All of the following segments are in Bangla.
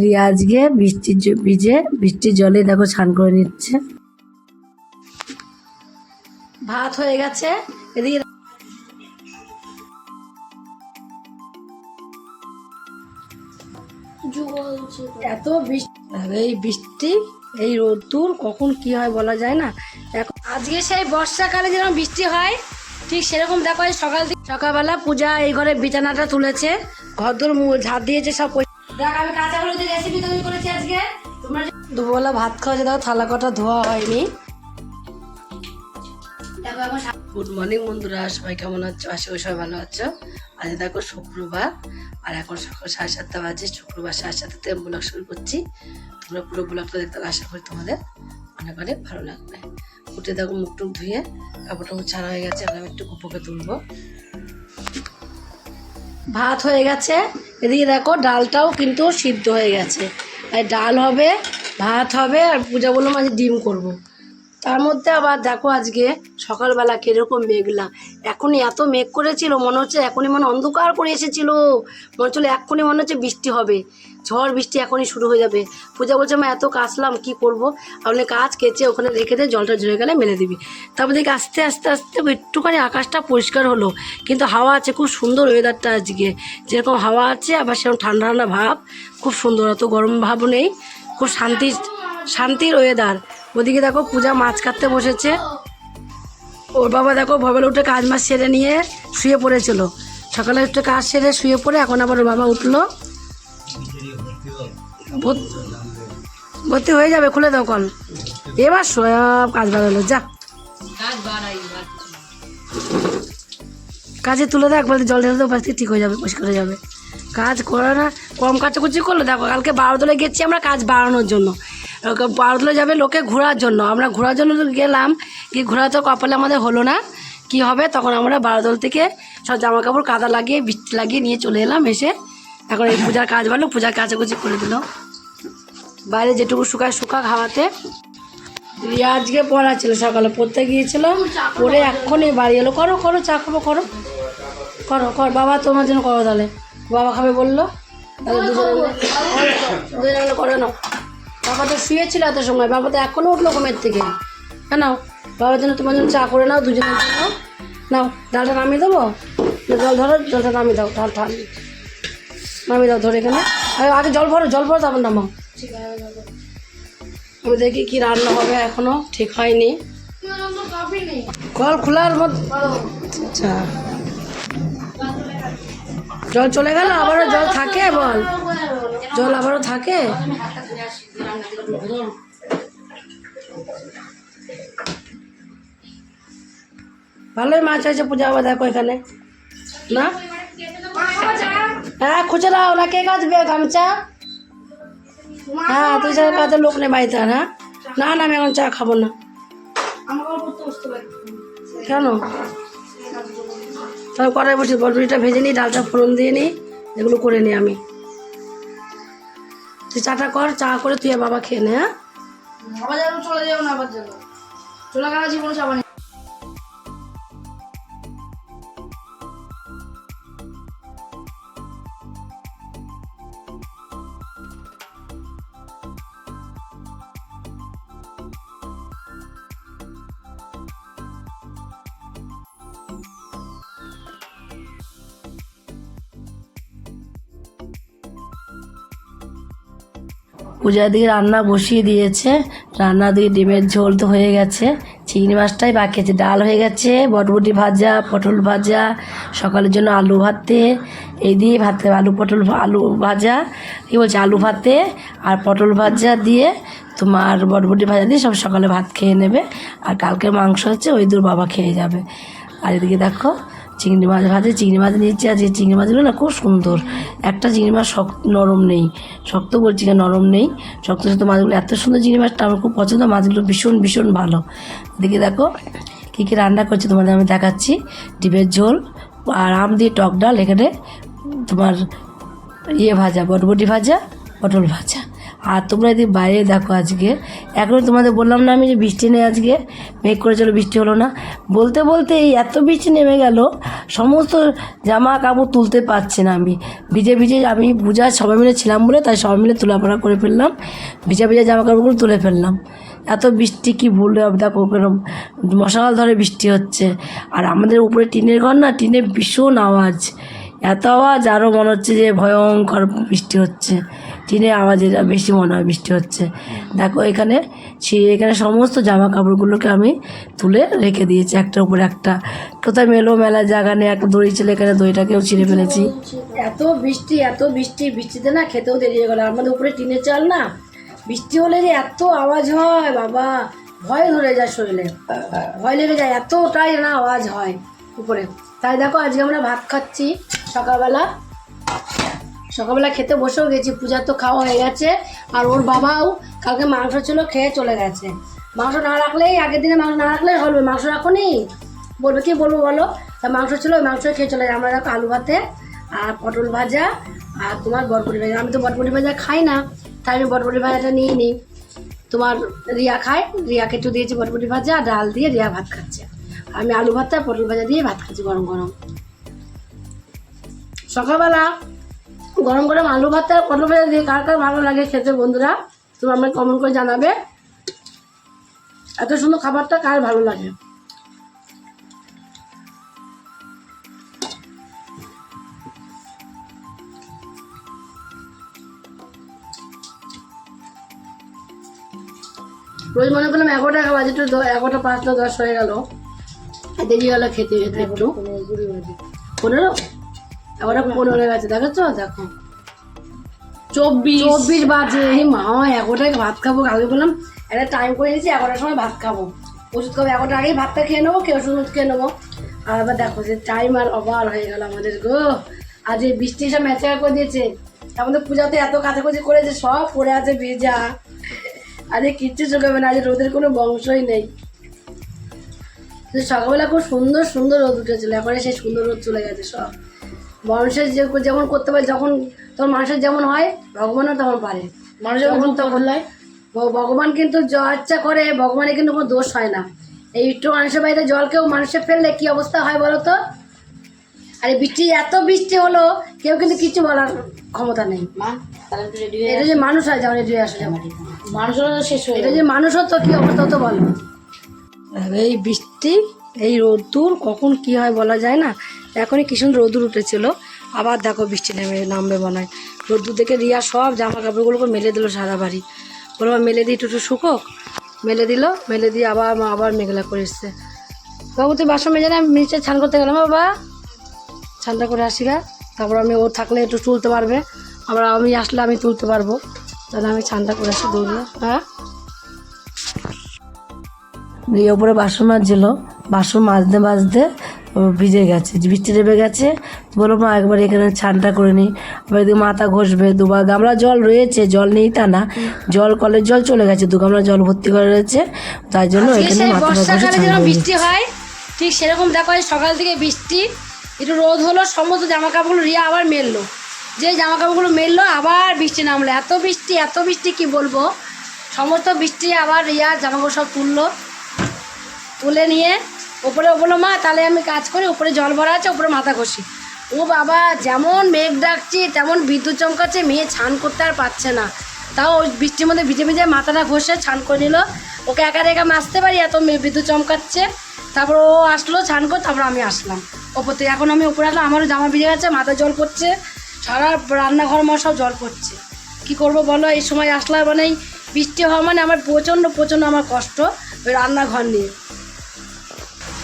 রিয়া আজকে বৃষ্টির ভিজে বৃষ্টির জলে দেখো স্নান করে নিচ্ছে। ভাত হয়ে গেছে এত বৃষ্টি এই বৃষ্টি, এই রোদ্দুর কখন কি হয় বলা যায় না। এখন আজকে সেই বর্ষাকালে যেরকম বৃষ্টি হয়, ঠিক সেরকম দেখো সকাল সকালবেলা পূজা এই ঘরে বিছানাটা তুলেছে, ঘরদোর ঝাড় দিয়েছে সব দেখ আমি কাঁচা হলুদের রেসিপি তৈরি করেছি আজকে। তোমরা যে- দুপুরবেলা ভাত খাওয়া দেখো থালা কটা ধোয়া হয়নি। গুড মর্নিং বন্ধুরা সবাই কেমন আছো? আশা করি সবাই ভালো আছো। আজ দেখো শুক্রবার আর এখন সকাল সাড়ে সাতটা বাজে। শুক্রবার সাড়ে সাতটাতে ব্লগ শুরু করছি। তোমরা পুরো ব্লগটা দেখতে আশা করি তোমাদের অনেক অনেক ভালো লাগবে। উঠে দেখো মুখ টুক ধুয়ে কাপড় টাপড় ছাড়া হয়ে গেছে আর আমি একটু কুপোকে তুলবো। ভাত হয়ে গেছে এদিকে দেখো ডালটাও কিন্তু সিদ্ধ হয়ে গেছে আর ডাল হবে, ভাত হবে, আর পূজা বললাম মাঝে ডিম করব। তার মধ্যে আবার দেখো আজকে সকালবেলা কীরকম মেঘলা। এখনই এত মেঘ করেছিল, মনে হচ্ছে এখনই মনে অন্ধকার করে এসেছিল। মনে হচ্ছিল এখনই মনে হচ্ছে বৃষ্টি হবে। ঝড় বৃষ্টি এখনই শুরু হয়ে যাবে। পূজা বলছে আমি এত কাচলাম কি করব? আপনি কাজ কেচে ওখানে রেখে দিয়ে জলটা ঝরে গেলে মেলে দিবি। তারপর দেখি আস্তে আস্তে আস্তে একটুখানি আকাশটা পরিষ্কার হলো। কিন্তু হাওয়া আছে, খুব সুন্দর ওয়েদারটা আজকে। যেরকম হাওয়া আছে, আবার সেরকম ঠান্ডা ঠান্ডা ভাব। খুব সুন্দর, অত গরম ভাবও নেই। খুব শান্তি, শান্তির ওয়েদার ওদিকে দেখো পূজা মাছ কাটতে বসেছে। ওর বাবা দেখো ভবেলা উঠে কাজ মাছ সেরে নিয়ে শুয়ে পড়েছিল। সকালে উঠে কাজ সেরে শুয়ে পড়ে এখন আবার ওর বাবা উঠল। ভর্তি- হয়ে যাবে, খুলে দাও এবার সব কাজ বাড়ালো, যা। কাজে তুলে দেখ বলতে জল ঢেলে দেবো ঠিক হয়ে যাবে, পরিষ্কার হয়ে যাবে। কাজ করে না কম কাচাকুচি করল? দেখো, কালকে বারোদলে গেছি আমরা কাজ বাড়ানোর জন্য। বারোদলে যাবে লোকে ঘোরার জন্য আমরা ঘোরার জন্য গেলাম কি ঘোরা তো কপালে আমাদের হলো না কি হবে তখন আমরা বারোদল থেকে সব জামা কাপড় কাদা লাগিয়ে বৃষ্টি লাগিয়ে নিয়ে চলে এলাম এসে এখন এই পূজার কাজ বাড়লো পূজার কাচাকুচি করে দিল বাইরে যেটুকু শুকায় শুকাক খাওয়াতে রিয়া আজকে পড়া ছিল সকালে পড়তে গিয়েছিল পড়ে এক্ষুনি বাড়ি এলো করো করো চা খাব করো করো কর বাবা তোমার জন্য করো তাহলে বাবা খাবে বলল করে নাও বাবা তো শুয়েছিল এত সময়, বাবা তো এখনও উঠল ঘুমের থেকে। হ্যাঁ নাও। বাবার জন্য তোমার জন্য চা করে নাও দুজনের জন্য নাও। ডালটা নামিয়ে দেবো? জল ধরো, জলটা নামিয়ে দাও ঠাল ঠাল নামিয়ে দাও। ধরে এখানে। আগে জল ভরো জল ভরো, তারপর নামাও। আমি দেখি কি রান্না হবে, এখনও ঠিক হয়নি। কল খোলার মধ্যে আচ্ছা। জল চলে গেল, আবারও জল থাকে, বল। জল আবারও থাকে? ভালোই মাছ হয়েছে পূজা আবার দেখো এখানে। না? হ্যাঁ খুঁজে দাও না, কে কাঁচবে গামছা? হ্যাঁ তুই ছাড়া কাজের লোক নেই বাড়িতে হ্যাঁ? না না, আমি এখন চা খাব না। কেন? তাহলে কড়াই বসে বটবটিটা ভেজে নিই, ডালটা ফোড়ন দিয়ে নিই, এগুলো করে নিই আমি। তুই চাটা কর, চা করে তুই বাবা খেয়ে নে হ্যাঁ? আবার যেন চলে যাও না আবার যেন। চলে গেল জীবনে যাবা না পূজার দিকে রান্না বসিয়ে দিয়েছে। রান্না দিয়ে ডিমের ঝোল তো হয়ে গেছে। চিংড়ি মাছটাই বাকি আছে। ডাল হয়ে গেছে, বটবটি ভাজা, পটল ভাজা, সকালের জন্য আলু ভাতে, এই দিয়ে ভাতে, আলু, পটল, আলু ভাজা, কী বলছে, আলু ভাতে আর পটল ভাজা দিয়ে তোমার বটবটি ভাজা দিয়ে সব সকালে ভাত খেয়ে নেবে। আর কালকের মাংস হচ্ছে ওই দূর বাবা খেয়ে যাবে। আর এদিকে দেখো চিংড়ি মাছ, ভাজে চিংড়ি মাছ নিয়েছি, আর যে চিংড়ি মাছগুলো না খুব সুন্দর। একটা চিংড়ি মাছ শক্ত নরম নেই, শক্ত বলছি না নরম নেই, শক্ত শক্ত মাছগুলো, এত সুন্দর চিংড়ি মাছটা আমার খুব পছন্দ, মাছগুলো ভীষণ ভীষণ ভালো। এদিকে দেখো, কী কী রান্না করছি তোমাদের আমি দেখাচ্ছি। ডিমের ঝোল আর আম দিয়ে টক ডাল, এখানে তোমার ইয়ে ভাজা, বটবটি ভাজা, পটল ভাজা। আর তোমরা যদি বাইরে দেখো আজকে। এখন তোমাদের বললাম না আমি যে বৃষ্টি নেই আজকে। মেঘ করে চলো, বৃষ্টি হলো না। বলতে বলতে এই এত বৃষ্টি নেমে গেল, সমস্ত জামা কাপড় তুলতে পারছি না আমি। ভিজে ভিজে আমি পূজা সবাই মিলে ছিলাম বলে তাই সবাই মিলে তোলাপড়া করে ফেললাম। ভিজে ভিজে জামা কাপড়গুলো তুলে ফেললাম। এত বৃষ্টি কি বললে দেখো কেরম মশাল ধরে বৃষ্টি হচ্ছে। আর আমাদের উপরে টিনের ঘর না টিনে ভীষণ আওয়াজ। এত আওয়াজ আরও মনে হচ্ছে যে ভয়ঙ্কর বৃষ্টি হচ্ছে। টিনের আওয়াজে বেশি মনে হয় বৃষ্টি হচ্ছে। দেখো এখানে এখানে সমস্ত জামা কাপড়গুলোকে আমি তুলে রেখে দিয়েছি একটার উপরে একটা। কোথায় মেলো মেলা জায়গা নেই, একটা দড়ি ছিল এখানে, দড়িটাকেও ছিঁড়ে ফেলেছি। এত বৃষ্টি এত বৃষ্টি, বৃষ্টিতে না খেতেও দেরি হয়ে গেল। আমাদের উপরে টিনের চাল না, বৃষ্টি হলে যে এত আওয়াজ হয় বাবা। ভয় ধরে যায় শরীরে, ভয় লেগে যায়, এতটাই না আওয়াজ হয় উপরে। তাই দেখো আজকে আমরা ভাত খাচ্ছি সকালবেলা। সকালবেলা খেতে বসেও গেছি পূজার তো খাওয়া হয়ে গেছে, আর ওর বাবাও কালকে মাংস ছিল খেয়ে চলে গেছে। মাংস না রাখলেই, আগের দিনে মাংস না রাখলেই হবে, মাংস রাখুনি? বলবে, কি বলব বলো? তা মাংস ছিল, ওই মাংস খেয়ে চলে যায় আমরা দেখো আলু ভাতে, আর পটল ভাজা, আর তোমার বটবটি ভাজা। আমি তো বটবটি ভাজা খাই না, তাই আমি বটবটি ভাজাটা নিয়ে নিই তোমার রিয়া খায়, রিয়াকে একটু দিয়েছি বটবটি ভাজা আর ডাল দিয়ে রিয়া ভাত খাচ্ছে। আমি আলু ভাতটা পটল ভাজা দিয়ে ভাত খাচ্ছি গরম গরম। সকালবেলা গরম গরম আলু ভাত আর পটল ভাজা দিয়ে কার কার ভালো লাগে খেতে বন্ধুরা? তুমি আমাকে কমেন্ট করে জানাবে। এত সুন্দর খাবারটা কার ভালো লাগে? রোজ মনে করলাম এগারোটা বাজে একটু এগারোটা পাঁচটা দশ হয়ে গেল। দেরি হলো খেতে খেতে একটু। পনেরো? এগারোটা পনেরো হয়ে গেছে দেখেছ? দেখো। চব্বিশ। চব্বিশ বাজে মা এগারোটায় ভাত খাব কালকে বললাম একটা টাইম করে নিয়েছি এগারোটার সময় ভাত খাব। ওষুধ খাব এগারোটার আগেই ভাতটা খেয়ে নেব কেউ ওষুধ খেয়ে নেব। আর এবার দেখো যে টাইম আর অবার হয়ে গেল আমাদের গো। আজ এই বৃষ্টি সব ম্যাচা করে দিয়েছে। আমাদের পূজাতে এত কাছাকাছি করেছে সব পড়ে আছে ভেজা। আরে কিচ্ছু শুকাবে না আজ রোদের কোনো বংশই নেই। সকালবেলা খুব সুন্দর সুন্দর রোদ উঠেছিল এখন সেই সুন্দর রোদ চলে গেছে সব। মানুষের যে যেমন করতে পারে যখন তখন মানুষের যেমন হয় ভগবানও তেমন পারে। মানুষ যখন তখন ভ- ভগবান কিন্তু য- ইচ্ছা করে ভগবানের কিন্তু কোনো দোষ হয় না। এই একটু মানুষের বাড়িতে জল কেউ মানুষে ফেললে কি অবস্থা হয় বলো তো? আরে বৃষ্টি এত বৃষ্টি হলো কেউ কিন্তু কিছু বলার ক্ষমতা নেই। এটা যে মানুষ হয় যেমন রেডি আসে। যেমন মানুষের শেষ হয়ে এটা যে মানুষ হতো কি অবস্থা হতো বলো? এই বৃষ্টি এই রোদ্দুর কখন কি হয় বলা যায় না? এখনই কি সুন্দর রোদ্দুর উঠেছিল। আবার দেখো বৃষ্টি নেমে নামবে মনে হয়। রোদ্দুর দেখে রিয়া সব জামা কাপড়গুলোকে মেলে দিল সারা বাড়ি। বলব মেলে দিই একটু শুকোক? মেলে দিল, মেলে দিয়ে আবার আবার মেঘলা করে এসছে। বাবু, তুই বাসন মেজে না নিচে ছান করতে গেলাম, বাবা। ছানটা করে আসি গা। তারপর আমি ও থাকলে একটু তুলতে পারবে। আবার আমি আসলে আমি তুলতে পারব। তাহলে আমি ছানটা করে আসি দৌড়ে হ্যাঁ? দিয়ে ওপরে বাসন মাজছিল। বাসন মাজতে মাজতে ভিজে গেছে বৃষ্টি নেমে গেছে। বলো মা একবার এখানে ছানটা করে নিই। আবার এদিকে মাথা ঘষবে দুবার গামলা জল রয়েছে জল নেই তা না। জল কলের জল চলে গেছে দু গামলা জল ভর্তি করে রয়েছে। তাই জন্য এখানে মাথা ঘষে। বৃষ্টি হয় ঠিক সেরকম দেখো সকাল থেকে বৃষ্টি একটু রোদ হলো সমস্ত জামা কাপড়গুলো রিয়া আবার মেললো। যে জামা কাপড়গুলো মেললো আবার বৃষ্টি নামলো। এত বৃষ্টি এত বৃষ্টি কি বলব? সমস্ত বৃষ্টি আবার রিয়া জামা কাপড় সব তুললো। তুলে নিয়ে ওপরে ও বলল মা, তাহলে আমি কাজ করি উপরে জল ভরা আছে উপরে মাথা ঘষি। ও বাবা, যেমন মেঘ ডাকছে, তেমন বিদ্যুৎ চমকাচ্ছে, মেয়ে ছান করতে আর পারছে না। তাও ওই বৃষ্টির মধ্যে ভিজে ভিজে মাথাটা ঘষে ছান করে নিল। ওকে একা একা মাসতে পারি, এত বিদ্যুৎ চমকাচ্ছে। তারপর ও আসলো ছান করে, তারপর আমি আসলাম। ওপর থেকে এখন আমি উপরে আসলাম, আমারও জামা ভিজে গেছে মাথায় জল পড়ছে। সারা রান্নাঘর আমার সব জল পড়ছে। কি করব বলো, এই সময় আসলে মানে বৃষ্টি হওয়া মানে আমার প্রচণ্ড প্রচণ্ড আমার কষ্ট ওই রান্নাঘর নিয়ে।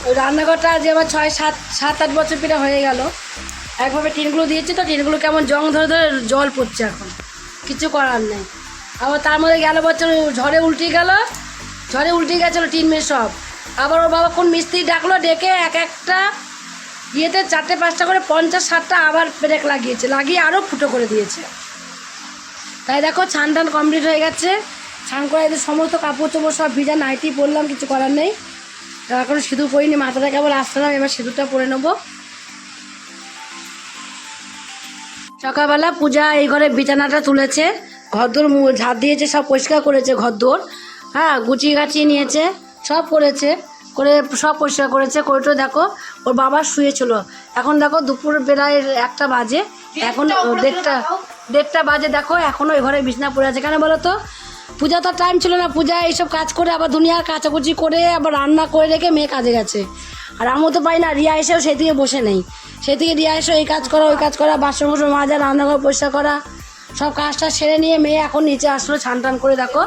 ওই রান্নাঘরটা যে আমার ছয়, সাত সাত, আট বছর পেরে হয়ে গেল। একভাবে টিনগুলো দিয়েছি তো, টিনগুলো কেমন জং ধরে ধরে জল পড়ছে এখন। কিছু করার নেই। আবার তার মধ্যে গেল বছর ঝড়ে উল্টে গেল, ঝড়ে উল্টে গেছিল টিন মেয়ে সব। আবার ওর বাবা কোন মিস্ত্রি ডাকলো, ডেকে এক একটা ইয়েতে চারটে, পাঁচটা করে পঞ্চাশ, ষাটটা আবার ব্রেক লাগিয়েছে, লাগিয়ে আরও ফুটো করে দিয়েছে। তাই দেখো ছান টান কমপ্লিট হয়ে গেছে। ছান করে সমস্ত কাপড় চোপড় সব ভিজা, নাইটি পরলাম, কিছু করার নেই। এখন সিঁদুর পরিনি মাথাটা কেবল আসলাম এবার সিঁদুরটা পরে নেব। সকালবেলা পূজা এই ঘরে বিছানাটা তুলেছে ঘরদোর ঝাড় দিয়েছে সব পরিষ্কার করেছে ঘরদোর। হ্যাঁ গুছিয়ে গাছিয়ে নিয়েছে সব করেছে করে সব পরিষ্কার করেছে। করেটো দেখো ওর বাবা শুয়েছিল। এখন দেখো দুপুর বেলায় একটা বাজে এখন দেড়টা দেড়টা বাজে দেখো এখনও ওই ঘরে বিছনা পড়ে আছে। কেন বলো তো? পূজা তো টাইম ছিল না, পূজা এইসব কাজ করে আবার দুনিয়ার কাচাকুচি করে আবার রান্না করে রেখে মেয়ে কাজে গেছে। আর আমিও তো পাই না, রিয়া এসেও সেই থেকে বসে নেই। সেই থেকে রিয়া এসে এই কাজ করা, ওই কাজ করা, বাসন বাসন মাজা, রান্নাঘর পরিষ্কার করা, সব কাজটা সেরে নিয়ে মেয়ে এখন নিচে আসলো ছান টান করে দেখো।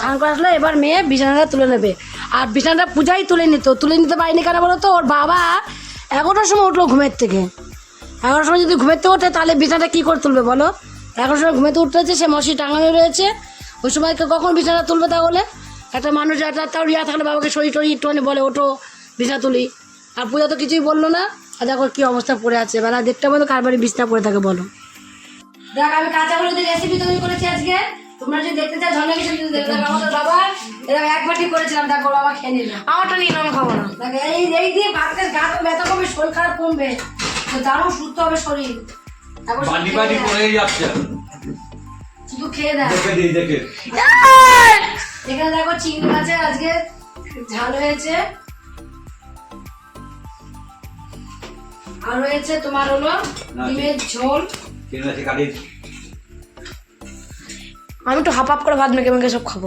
ছান করে আসলো, এবার মেয়ে বিছানাটা তুলে নেবে। আর বিছানাটা পূজাই তুলে নিত তুলে নিতে পারিনি কেন বলো তো? ওর বাবা এগারোটার সময় উঠল ঘুমের থেকে। এগারোটার সময় যদি থেকে ওঠে, তাহলে বিছানাটা কী করে তুলবে বলো? এগারোটার সময় ঘুমেতে উঠতেছে সে মশি টাঙানো রয়েছে ওই সময় কখন বিছানা তুলবে তাহলে? একটা মানুষ একটা তাও রিয়া থাকলে বাবাকে শরীর টরি একটুখানি বলে ওঠো বিছানা তুলি। আর পূজা তো কিছুই বলল না। আর দেখো কী অবস্থা পড়ে আছে। বেলা দেড়টা মতো কার বাড়ি বিছনা পড়ে থাকে বলো। দেখ আমি কাঁচা হলুদের রেসিপি তৈরি করেছি আজকে। তোমরা যদি দেখতে চাও ঝর্ণা কিছু দেখো দেখো আমাদের বাবা। এরকম এক বাটি করেছিলাম দেখো বাবা খেয়ে নিল আমারটা নিয়ে আমি খাব না। দেখো এই এই দিয়ে ভাতের গা তো ব্যথা কমবে শরীর খারাপ কমবে। তো দারুণ সুস্থ হবে শরীর। তারপর বাড়ি বাড়ি দেখ। যাচ্ছে। শুধু খেয়ে দেখ। দেখে দিই দেখে। এখানে দেখো চিংড়ি মাছের আজকে ঝাল হয়েছে। আর হয়েছে তোমার হলো ডিমের ঝোল। কাটি আমি একটু হাফ হাফ করে ভাত মেখে মেখে সব খাব।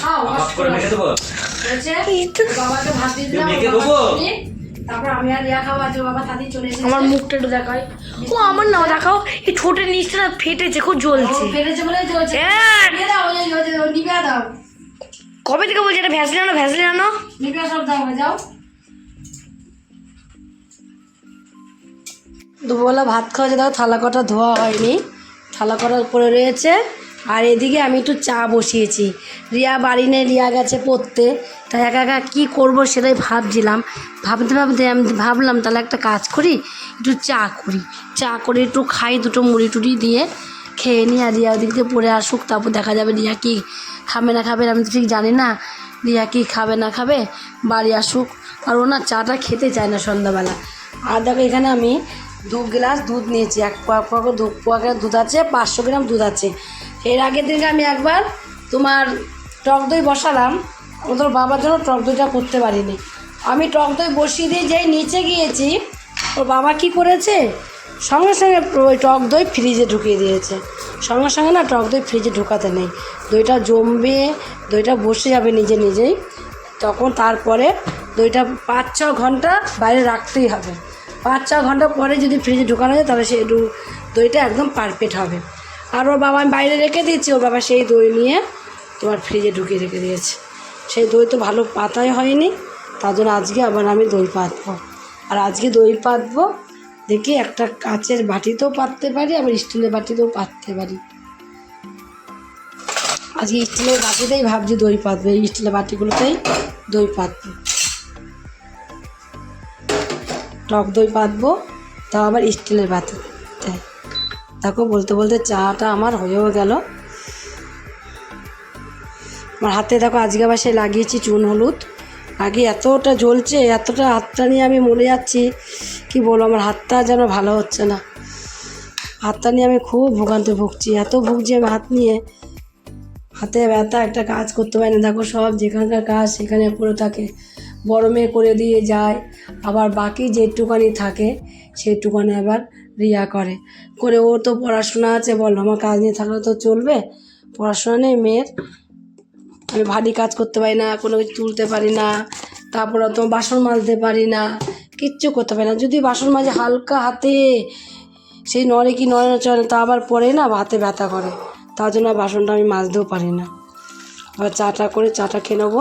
খাও হাফ করে মেখে দেবো? বাবাকে ভাত দিয়ে দিলাম মেখে দেবো? তারপর আমি আর রিয়া খাব আজকে বাবা তাড়াতাড়ি চলে এসেছে। আমার মুখটা একটু দেখাই। ও আমার না দেখাও। এই ঠোঁটের নিচটা না ফেটেছে খুব জ্বলছে। ফেটেছে বলেই চলছে হ্যাঁ। দাও কবে থেকে বলছি এটা ভ্যাসলিন আনো ভ্যাসলিন আনো? নিভিয়া সব দাও যাও। দুপুরবেলা ভাত খাওয়া যে দাও থালা কটা ধোয়া হয়নি। থালা কটা পড়ে রয়েছে। আর এদিকে আমি একটু চা বসিয়েছি। রিয়া বাড়ি নেই রিয়া গেছে পড়তে। তাই একা একা কী করব সেটাই ভাবছিলাম। ভাবতে ভাবতে আমি ভাবলাম, তাহলে একটা কাজ করি, একটু চা করি। চা করে একটু খাই, দুটো মুড়ি টুড়ি দিয়ে খেয়ে নিই আর রিয়া ওদিক দিয়ে পড়ে আসুক, তারপর দেখা যাবে রিয়া কি খাবে না খাবে, আমি তো ঠিক জানি না রিয়া কি খাবে না খাবে, বাড়ি আসুক। আর ও না চাটা খেতে চায় না সন্ধ্যাবেলা। আর দেখো এখানে আমি দু গ্লাস দুধ নিয়েছি, এক পোয়া পোয়া করে দু পোয়া করে দুধ আছে, পাঁচশো গ্রাম দুধ আছে। এর আগের দিনকে আমি একবার তোমার টক দই বসালাম ওদের বাবার জন্য টক দইটা করতে পারিনি। আমি টক দই বসিয়ে দিয়ে যেই নিচে গিয়েছি, ওর বাবা কি করেছে? সঙ্গে সঙ্গে ওই টক দই ফ্রিজে ঢুকিয়ে দিয়েছে। সঙ্গে সঙ্গে না টক দই ফ্রিজে ঢোকাতে নেই। দইটা জমবে, দইটা বসে যাবে নিজে নিজেই। তখন তারপরে দইটা পাঁচ ছ ঘণ্টা বাইরে রাখতেই হবে। পাঁচ ছ ঘণ্টা পরে যদি ফ্রিজে ঢোকানো যায়, তাহলে সেই দইটা একদম পারফেক্ট হবে। আর ওর বাবা আমি বাইরে রেখে দিয়েছি, ওর বাবা সেই দই নিয়ে তোমার ফ্রিজে ঢুকিয়ে রেখে দিয়েছে। সেই দই তো ভালো পাতাই হয়নি, তার জন্য আজকে আবার আমি দই পাতবো। আর আজকে দই পাতবো, দেখি একটা কাচের বাটিতেও পাততে পারি, আবার স্টিলের বাটিতেও পাততে পারি। আজকে স্টিলের বাটিতেই ভাবছি দই পাতবো, এই স্টিলের বাটিগুলোতেই দই পাতবো। টক দই পাতবো, তাও আবার স্টিলের বাটিতে। দেখো, বলতে বলতে চাটা আমার হয়েও গেল। আমার হাতে দেখো আজকে সে লাগিয়েছি চুন হলুদ। আগে এতটা জ্বলছে, এতটা হাতটা নিয়ে আমি মরে যাচ্ছি। কি বলব, আমার হাতটা যেন ভালো হচ্ছে না। হাতটা নিয়ে আমি খুব ভোগান্তি ভুগছি, এত ভুগছি আমি হাত নিয়ে। হাতে ব্যথা, একটা কাজ করতে পারি না। দেখো সব যেখানকার কাজ সেখানে পড়ে থাকে। বড় মেয়ে করে দিয়ে যায়, আবার বাকি যেটুকানি থাকে সেইটুকানি আবার রিয়া করে। করে ও তো পড়াশোনা আছে, বলো আমার কাজ নিয়ে থাকলে তো চলবে। পড়াশোনা নেই মেয়ের। আমি ভারী কাজ করতে পারি না, কোনো কিছু তুলতে পারি না, তারপরে তো বাসন মাজতে পারি না, কিচ্ছু করতে পারি না। যদি বাসন মাঝে হালকা হাতে, সেই নড়ে কি নড়ে চলে তা আবার পরে না হাতে ব্যথা করে। তার জন্য বাসনটা আমি মাজতেও পারি না। আবার চাটা করে চাটা খেয়ে নেব।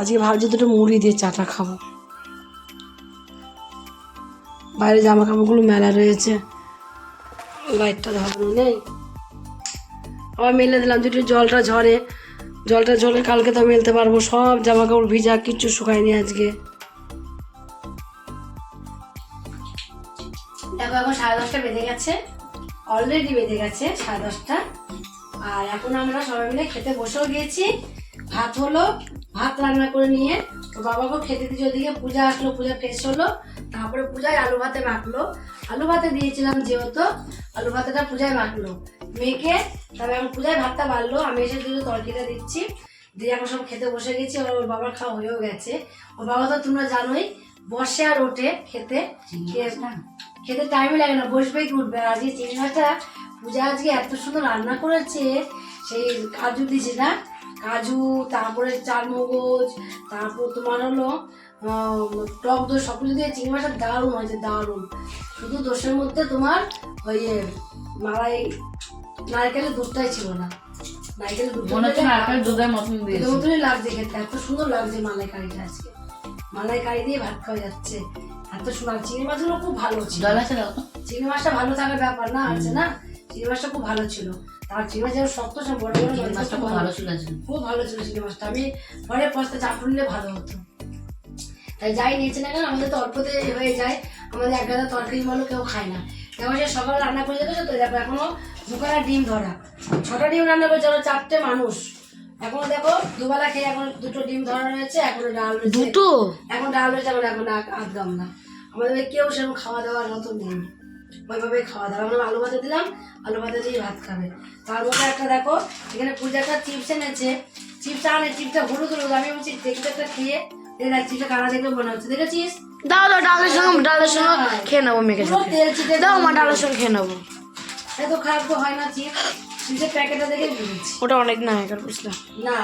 আজকে ভাবছি দুটো মুড়ি দিয়ে চাটা খাব। বাইরে জামা কাপড়গুলো মেলা রয়েছে। লাইটটা ধরানো নেই। আবার মেলে দিলাম যদি জলটা ঝরে। জলটা ঝরে কালকে তো মেলতে পারব, সব জামা কাপড় ভিজা, কিচ্ছু শুকায়নি আজকে। দেখো, এখন সাড়ে দশটা বেঁধে গেছে। অলরেডি বেঁধে গেছে সাড়ে দশটা। আর এখন আমরা সবাই মিলে খেতে বসেও গিয়েছি। ভাত হলো, ভাত রান্না করে নিয়ে। তো বাবাকেও খেতে দিচ্ছে ওদিকে পূজা আসলো, পূজা ফ্রেশ হলো। তারপরে পূজায় আলু ভাতে মাখলো। আলু ভাতে দিয়েছিলাম যেহেতু। আলু ভাতেটা পূজায় মাখলো। মেখে তারপরে এখন পূজায় ভাতটা বাড়লো আমি এসে দুটো তরকিটা দিচ্ছি। দিয়ে এখন সব খেতে বসে গেছি। ওর ওর বাবার খাওয়া হয়েও গেছে। ওর বাবা তো তোমরা জানোই বসে আর ওঠে খেতে। খেতে টাইমই লাগে না বসবেই উঠবে? আর আজকে চিংড়ি মাছটা পূজা আজকে এত সুন্দর রান্না করেছে। সেই কাজু দিয়েছে না? কাজু তারপরে চারমগজ তারপর তোমার হলো টক দই সব কিছু দিয়ে চিংড়ি মাছটা দারুণ হয়েছে দারুণ। শুধু দোষের মধ্যে তোমার ওই মালাই নারকেলের দুধটাই ছিল না। নারকেলের দুধটা মনে হচ্ছে নারকেল দুধের মতন দিয়েছে। মতনই লাগছে খেতে। এত সুন্দর লাগছে মালাই কারিটা আজকে। মালাই কারি দিয়ে ভাত খাওয়া যাচ্ছে। এত সুন্দর আর চিংড়ি মাছগুলো খুব ভালো ছিল। চিংড়ি মাছটা ভালো থাকার ব্যাপার না আছে না? চিংড়ি মাছটা খুব ভালো ছিল। তার চিংড়ি মাছ যেন শক্ত সব বড় বড় মাছটা খুব ভালো ছিল। খুব ভালো ছিল চিংড়ি মাছটা। আমি পরে পস্তা নিলে ভালো হতো তাই যাই নিয়েছে না কেন আমাদের তো অল্পতে হয়ে যায়। আমাদের এক গাদা তরকারি বলো কেউ খায় না। দেখো সে সকালে রান্না করে দেখেছ তো দেখো এখনও দুখানা ডিম ধরা। ছটা ডিম রান্না করেছে আরও চারটে মানুষ। এখনও দেখো দুবেলা খেয়ে এখন দুটো ডিম ধরা রয়েছে এখনও ডাল রয়েছে। দুটো? এখন ডাল রয়েছে এখন এখন আধ না। আমাদের কেউ সেরকম খাওয়া দাওয়ার মতো নেই। ওইভাবে খাওয়া দাওয়া। আমরা আলু ভাতে দিলাম আলু ভাতে দিয়ে ভাত খাবে। তার মধ্যে একটা দেখো এখানে পূজাটা চিপস এনেছে। চিপস আনে চিপসটা হলুদ হলুদ আমি বলছি দেখতে একটা খেয়ে দেখ মনে হচ্ছে? দেখেছিস? দাও দাও ডালের সঙ্গে ডালের সঙ্গে খেয়ে নেব মেখে দাও মা ডালের সঙ্গে খেয়ে নেব। এত খারাপ তো হয় না চিপস চিপসের প্যাকেটটা দেখে বুঝেছি ওটা অনেক না একার বুঝলাম না।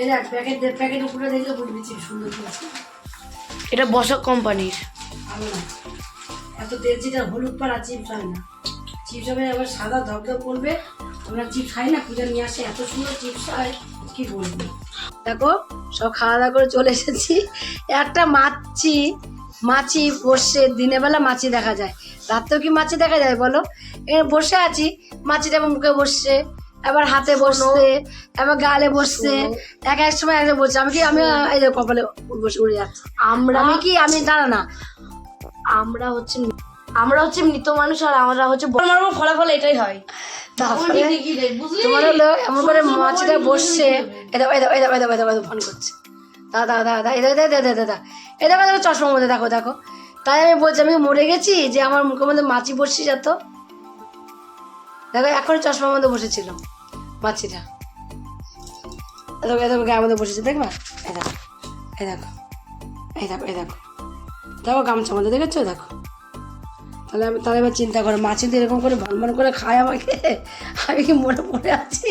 এই দেখ প্যাকেট প্যাকেট উপরে দেখলে বুঝবি চিপস সুন্দর করেছে এটা বসক কোম্পানির। না। এত হলুদ পাড়া চিপস হয় না। চিপস হবে আবার সাদা ধবধব করবে। আমরা চিপস খাই না পূজা নিয়ে আসে এত সুন্দর চিপস হয় কি বলব? দেখো সব খাওয়া দাওয়া করে চলে এসেছি। একটা মাছি মাছি বসে দিনের বেলা মাছি দেখা যায়। রাত্রেও কি মাছি দেখা যায় বলো? এখানে বসে আছি মাছিটা মুখে বসছে আবার হাতে বসছে আবার গালে বসছে। এক এক সময় এক বসছে। আমি কি আমি এই যে কপালে বসে উড়ে যাচ্ছে। আমরা আমি কি আমি দাঁড়া না। আমরা হচ্ছে আমরা হচ্ছে মৃত মানুষ আর আমরা হচ্ছে আমার ফলাফল এটাই হয় তারপরে তোমার হলো এমন করে মাছিটা বসছে এটা এটা এটা এটা এটা এটা ফোন করছে দাদা দাদা দাদা এটা এটা এটা এটা দেখো দেখো চশমার মধ্যে দেখো দেখো তাই আমি বলছি আমি মরে গেছি যে আমার মুখের মধ্যে মাছি বসছি যত দেখো এখন চশমার মধ্যে বসেছিল মাছিটা এ দেখো গায়ের মধ্যে বসেছে দেখবা এই দেখো এই দেখো এই দেখো এই দেখো দেখো গামছার মধ্যে দেখেছ দেখো তাহলে আমি তাহলে এবার চিন্তা করো মাছি তো এরকম করে ভান করে খায় আমাকে? আমি কি মরে পড়ে আছি?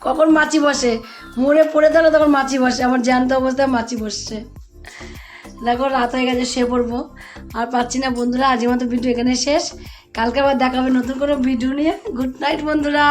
কখন মাছি বসে? মরে পড়ে তাহলে তখন মাছি বসে, আমার জ্যান্ত অবস্থায় মাছি বসছে। দেখো, রাত হয়ে গেছে সে পড়ব। আর পাচ্ছি না, বন্ধুরা, আজকের মতো ভিডিও এখানে শেষ। কালকে আবার দেখাবে নতুন কোনো ভিডিও নিয়ে। গুড নাইট বন্ধুরা।